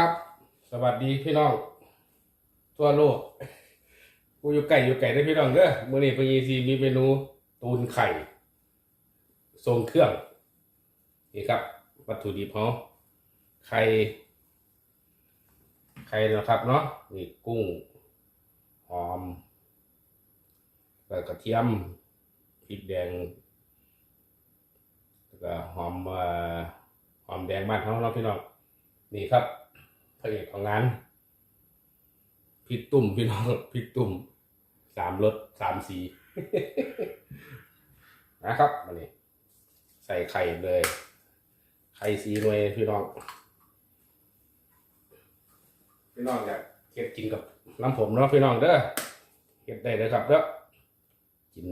ครับ สวัสดีพี่น้อง ทั่วโลกกูอยู่ไก่อยู่ไก่ได้พี่น้องเด้อมื้อนี้ปีซีมีเมนูตูนไข่ทรงเครื่องนี่ครับ วัตถุดิบเขาไข่ไข่นะครับเนาะนี่กุ้งหอมแล้วกระเทียมพริกแดงแล้วก็หอมหอมแดงบ้านเขาเนาะพี่น้องนี่ครับ ระเอกของงาน พี่ตุ่มพี่น้องพี่ตุ่มสามรสสามสีนะครับมานี่ใส่ไข่เลย ไข่สีหน่วยพี่น้อง พี่น้องอยากเก็บกินกับน้ำผมเนาะพี่น้องเด้อเก็บได้เลยครับเด้อกิน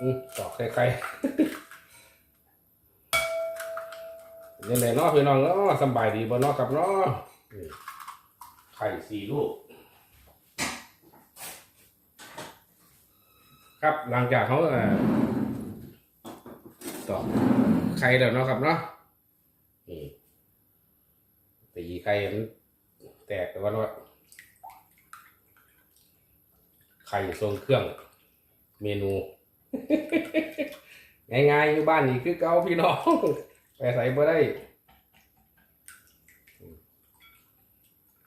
อืมตอกใครๆ ยังไงเนาะพี่น้องเนาะสบายดีบ่เนาะครับเนาะนี่ไข่สี่ลูก ครับหลังจากเขาเออตอกไข่แล้วเนาะครับเนาะตีไข่มันแตกแต่ว่าเนาะไข่ทรงเครื่อง เมนู ง่ายๆอยู่บ้านนี่คือเก่าพี่น้อง ไปใส่บ่ได้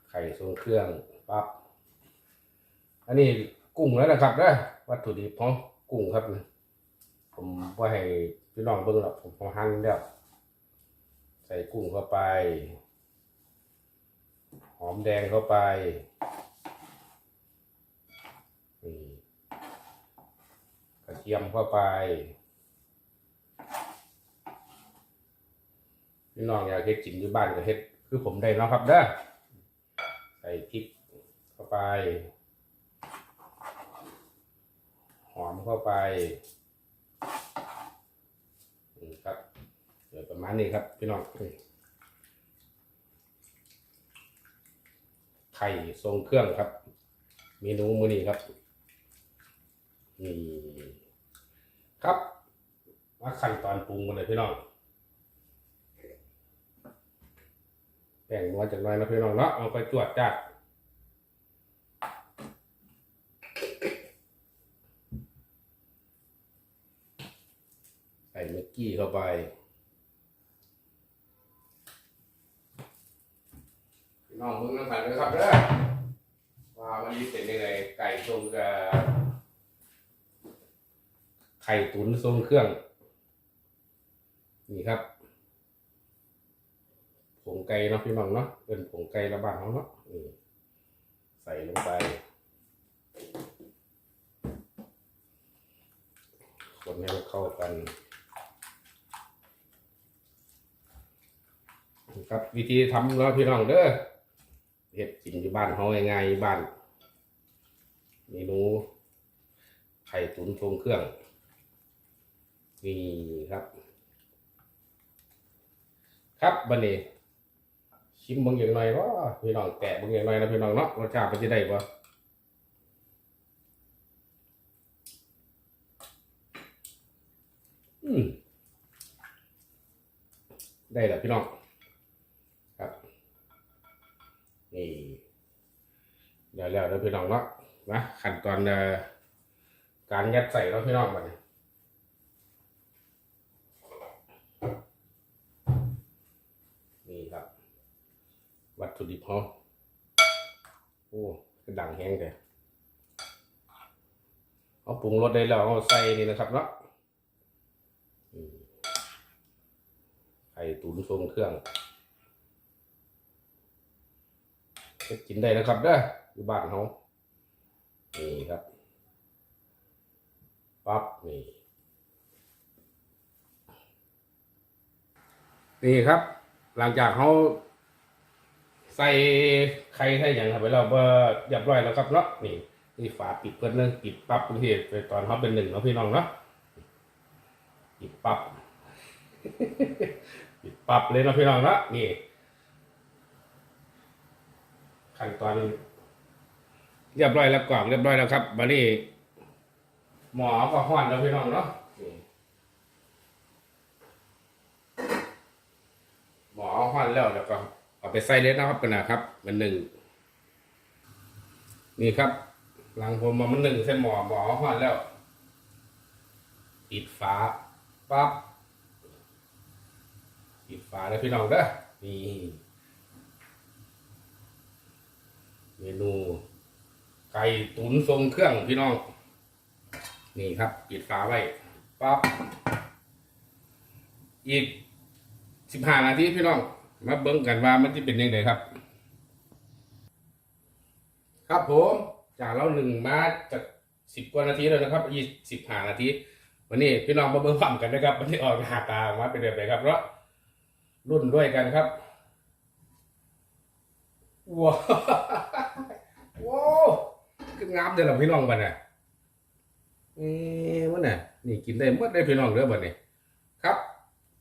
ไข่ทรงเครื่องปั๊บ อันนี้กุ้งแล้วนะครับนะวัตถุดิบของกุ้งครับ ผมว่าให้พี่น้องเบิ่งหรอกผมหั่นแล้วใส่กุ้งเข้าไป หอมแดงเข้าไปกระเทียมเข้าไป พี่น้องอยากเฮ็ดกินอยู่บ้านก็เฮ็ด คือผมได้นะครับเด้อใส่พริกเข้าไป หอมเข้าไปนี่ครับเดี๋ยวประมาณนี้ครับ พี่น้องไข่ทรงเครื่องครับ เมนูมื้อนี้ครับนี่ครับมาขั้นตอนปรุงกันเลยพี่น้อง แป้งนัวจากหน้อยนะพี่น้องเนาะเอาไปจวดจัดใส่เมกกี้เข้าไปพี่น้องมึงน้ำผันเลยครับเด้อว่ามันดีเป็นยังไงไก่ทรงกับไข่ตุ๋นทรงเครื่อง นี่ครับ ผงไก่เนาะพี่น้องเนาะเป็นผงไก่ระบาดเขาเนาะใส่ลงไปคนให้มันเข้ากันครับวิธีทำเนาะพี่น้องเด้อเฮ็ดกินอยู่บ้านเขาง่ายๆบ้านเมนูไข่ตุ๋นทงเครื่องนี่ครับ ครับบันนี้ ชิมเบางอย่างหน่อยว่าพี่น้องแตะเบางอย่างหน่อยนะพี่น้องเนาะรสชาติเป็นจะได้บ่อืมได้แล้วพี่น้องครับนี่เดี๋ยวแล้วแล้วพี่น้องเนาะนะขั้นตอนการยัดใส่แล้วพี่น้องบัดนี้นี่ วัตถุดิบเขาโอ้ดังแห้งเลยเอาปรุงรสได้แล้วเอาใส่นี่นะครับเนาะไข่ตุ๋นทรงเครื่องกินได้นะครับเด้ออยู่บ้านเขานี่ครับปั๊บนี่ นี่ครับ หลังจากเขา ใส่ไข่ใส่อย่างครับไปเราเบอร์ยับร้อยแล้วครับเนาะนี่นี่ฝาปิดเพื่นเรื่องปิดปั๊บคุณเทศไปตอนเขาเป็นหนึ่งเนาะพี่น้องเนาะปิดปั๊บปิดปับเลยเนาะพี่น้องเนาะนี่ขั้นตอนเรียบร้อยแล้วกล่องเรียบร้อยแล้วครับบัดนี้หมอก็ห้อนแล้วพี่น้องเนาะหมอห้อนแล้วแล้วก็ เอาไปใส่เลยนะครับกันนะครับ มันหนึ่งนี่ครับหลังผมมามันหนึ่งใส่หมอหมอหอนแล้วปิดฝาปั๊บปิดฝาเลยพี่น้องเด้อนี่เมนูไก่ตุ๋นทรงเครื่องพี่น้อง นี่ครับปิดฝาไว้ปั๊บอีกสิบห้านาทีพี่น้อง มาเบิ่งกันว่ามันจะเป็นยังไงครับ ครับผมจากเราหนึ่งมาจากสิบกว่านาทีแล้วนะครับยี่สิบห้านาที วันนี้พี่น้องมาเบิ่งความกันนะครับวันนี้ออกหน้าตาออกมาเป็นแบบไหนครับเนาะรุ่นด้วยกันครับว้าวว้าวคืองามเด้อล่ะพี่น้องบัดน่ะเอ๊ะมันน่ะนี่กินได้หมดได้พี่น้องเด้อบัดนี้ครับ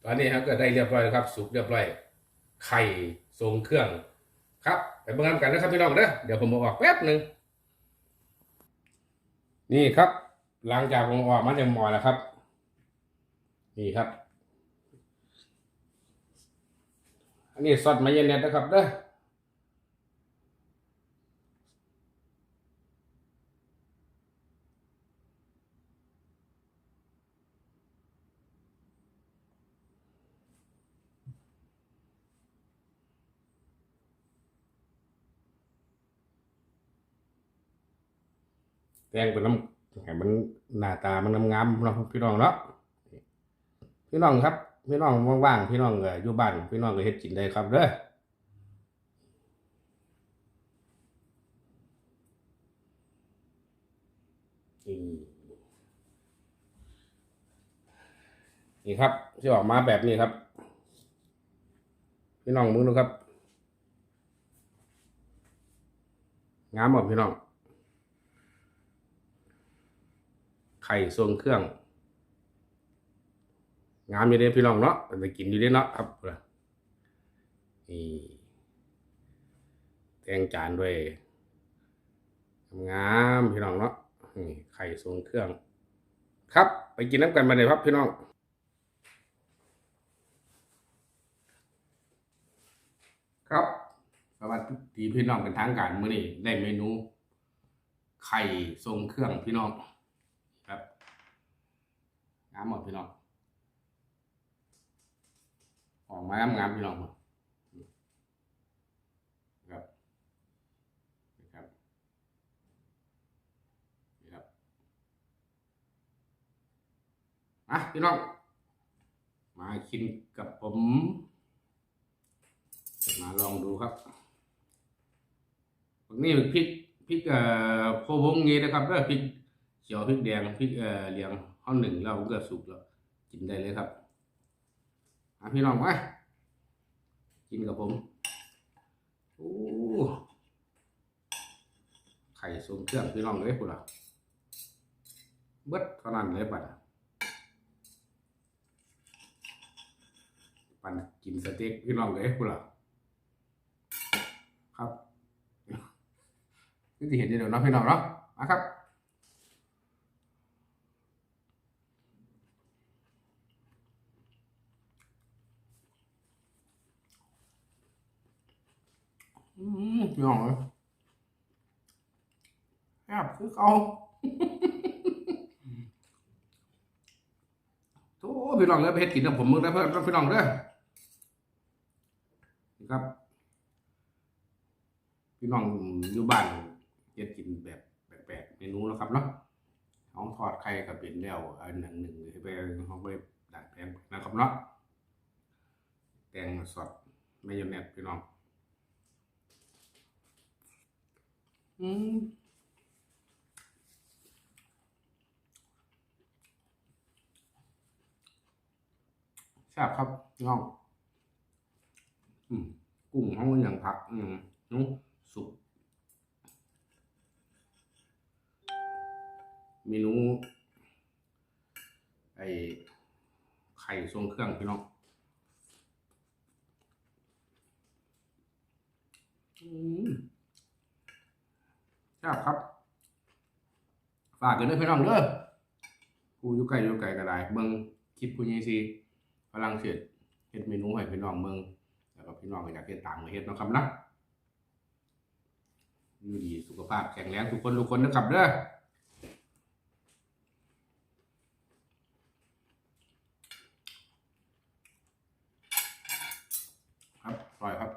ตอนนี้ครับก็ได้เรียบร้อยครับ สุกเรียบร้อย ไข่ทรงเครื่อง ครับไปเบิ่งกันนะครับพี่น้องเด้อเดี๋ยวผมมาออกแป๊บหนึ่งนี่ครับ หลังจากผมออกมาจากหมอแล้วครับ นี่ครับ อันนี้ซอสมายองเนสนะครับเด้อ แกงเป็นน้ำให้มันหน้าตามันงามๆเนาะพี่น้องเนาะพี่น้องครับ พี่น้องว่างๆพี่น้องเอออยู่บ้านพี่น้องก็เฮ็ดกินได้ครับเด้อนี่นี่ครับที่ออกมาแบบนี้ครับ พี่น้องมึงดูครับงามหมดพี่น้อง ไข่ทรงเครื่อง งามอยู่เด้พี่น้องเนาะไปกินอยู่เด้เนาะครับนี่แตงจานด้วยงามพี่น้องเนาะนี่ไข่ทรงเครื่อง ครับ ไปกินน้ำกันมาเลยครับพี่น้องครับสวัสดีพี่น้องเป็นทางการมื้อนี้ได้เมนู ไข่ทรงเครื่องพี่น้องามหมดพี่น้องออกมางามงามพี่น้องครับครับนี่ครับอะพี่น้องมากินกับผมมาลองดูครับนี่พริกพริกเอ่อโพวงงี้นะครับเด้อพริกเขียวพริกแดงพริกเอ่อเหลียง ห้องหนึ่งเราก็สุกแล้วกินได้เลยครับอะพี่น้องมากินกับผมโอ้ไข่ทรงเครื่องพี่น้องเลยพุ่นล่ะเบิดเท่านั้นเลยปัดปันกินสเต็กพี่น้องเลยพุ่นล่ะครับนี่ที่เห็นเดี๋ยวนะพี่น้องเนาะมาครับ อืมพี่น้องเอ้ยแซ่บคือเขาโอ้พี่น้องเลยไปเฮ็ดกินกับผมมึงได้เพื่อนพี่น้องเด้อนี่ครับ พี่น้องอยู่บ้านเฮ็ดกินแบบแปลกๆเมนูนะครับเนาะห้องทอดไข่กับเป็นแล้วอันหนึ่งหนึ่งไปห้องไปดัดแปลงนะครับเนาะแกงสดไมายองเนสพี่น้อง อืมแซ่บครับพี่น้องอืมกุ้งเขาอย่างผัก อืมนุ่มสุกเมนูไอไข่ทรงเครื่องพี่น้องอืม ครับครับ ฝากกันด้วยพี่น้องเด้อกูอยู่ไกลอยู่ไกลก็ได้เบิ่งคลิปผู้ใหญ่สิฝรั่งเศสเฮ็ดเมนูให้พี่น้องเบิ่งก็พี่น้องก็อยากเฮ็ดตามก็เฮ็ดนะครับนะอยู่ดีสุขภาพแข็งแรงทุกคนทุกคนนะครับเด้อครับอร่อยครับ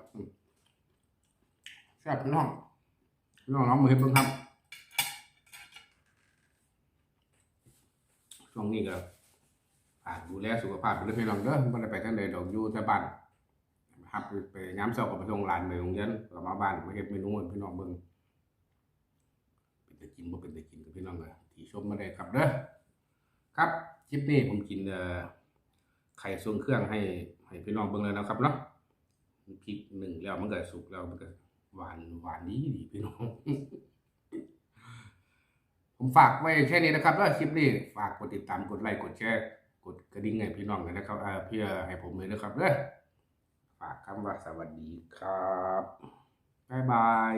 แซ่บพี่น้อง น้องน้องมาเฮ็ดเบิ่งครับช่วงนี้ก็ฝากดูแลสุขภาพด้วยพี่น้องเด้อบ่ได้ไปทางใดดอกอยู่แต่บ้านครับไปย้ำเช้าก็ไปส่งหลานไปโรงเรียนก็มาบ้านมาเฮ็ดเมนูให้พี่น้องเบิ่งเป็นแตะกินบ่เป็นแตะกินกับพี่น้องก็ที่ชมมาได้ครับเด้อครับคลิปนี้ผมกินเอ่อไข่ทรงเครื่องให้ให้พี่น้องเบิ่งเลยนะครับเนาะพริกหนึ่งแล้วมันก็สุกแล้วมันก็ หวานหวานดีดีพี่น้อง ผมฝากไว้แค่นี้นะครับแล้วคลิปนี้ฝากกดติดตามกดไลค์กดแชร์กดกระดิ่งให้พี่น้องกันนะครับเอ่อเพื่อให้ผมเลยนะครับเด้อฝากคำว่าสวัสดีครับบ๊ายบาย